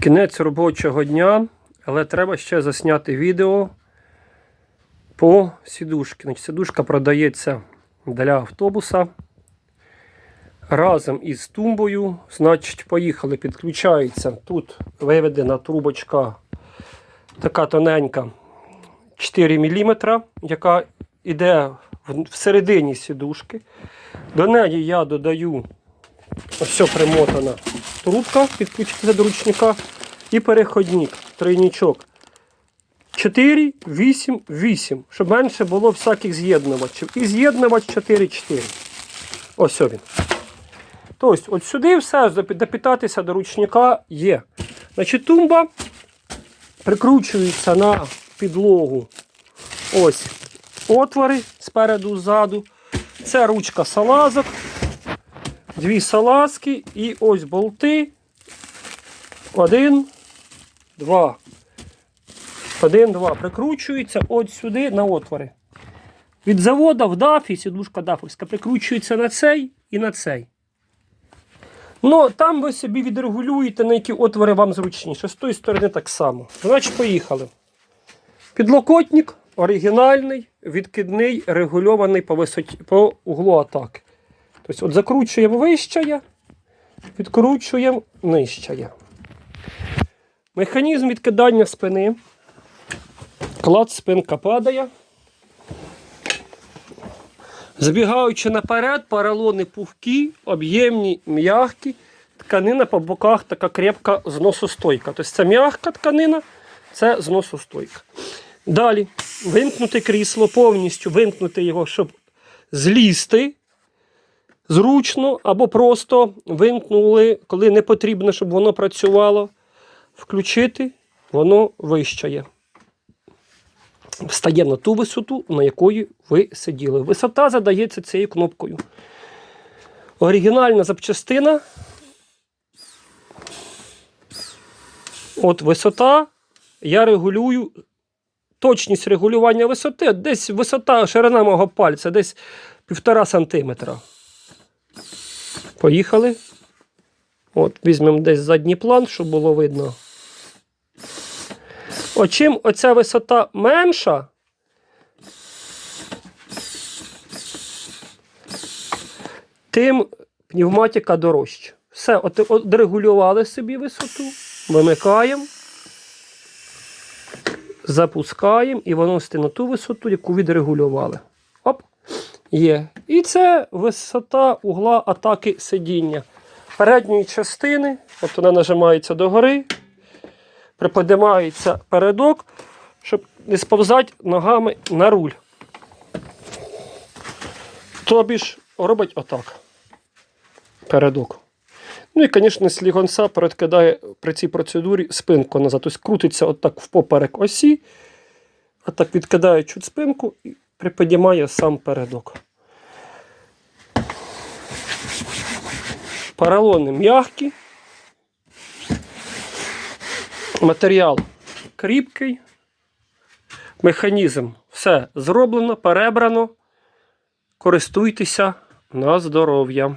Кінець робочого дня, але треба ще засняти відео по сідушці. Сідушка продається для автобуса. Разом із тумбою, значить, поїхали, підключається. Тут виведена трубочка така тоненька 4 мм, яка йде всередині сідушки. До неї я додаю ось примотана трубка, підключиться до ручника і переходник, тройничок. 4, 8, 8, щоб менше було всяких з'єднувачів. І з'єднувач 4, 4. Ось він. Тобто, от сюди все, допитатися до ручника є. Значить, тумба прикручується на підлогу. Ось отвори спереду, ззаду. Це ручка салазок. Дві салазки і ось болти. Один, два. Один, два. Прикручується от сюди на отвори. Від завода в дафі, сідушка дафовська, прикручується на цей і на цей. Ну, там ви собі відрегулюєте, на які отвори вам зручніше. З тої сторони так само. Значить, поїхали. Підлокотник оригінальний, відкидний, регульований по висоті, по углу атаки. Тобто, от закручуємо вище, відкручуємо нижче. Механізм відкидання спини. Клад спинка падає. Забігаючи наперед, поролони пухкі, об'ємні, м'які. Тканина по боках така крепка зносостойка. Тобто це м'яка тканина, це зносостойка. Далі вимкнути крісло, повністю вимкнути його, щоб злізти зручно, або просто вимкнули, коли не потрібно, щоб воно працювало. Включити, воно вищає. Встає на ту висоту, на якої ви сиділи. Висота задається цією кнопкою. Оригінальна запчастина. От висота. Я регулюю точність регулювання висоти. Десь висота ширина мого пальця, десь півтора сантиметра. Поїхали. От, візьмемо десь задній план, щоб було видно. От чим оця висота менша, тим пневматика дорожча. Все, от, от регулювали собі висоту, вимикаємо, запускаємо, і воно на ту висоту, яку відрегулювали. Є. І це висота угла атаки сидіння. Передньої частини, от вона нажимається догори, приподимається передок, щоб не сповзати ногами на руль. Тобі ж робить отак. Передок. Ну і, звісно, слігонца передкидає при цій процедурі спинку назад. Тобто крутиться отак в поперек осі, а так відкидає чуть спинку приподимає сам передок. Поролони м'які. Матеріал кріпкий. Механізм все зроблено, перебрано. Користуйтеся на здоров'я.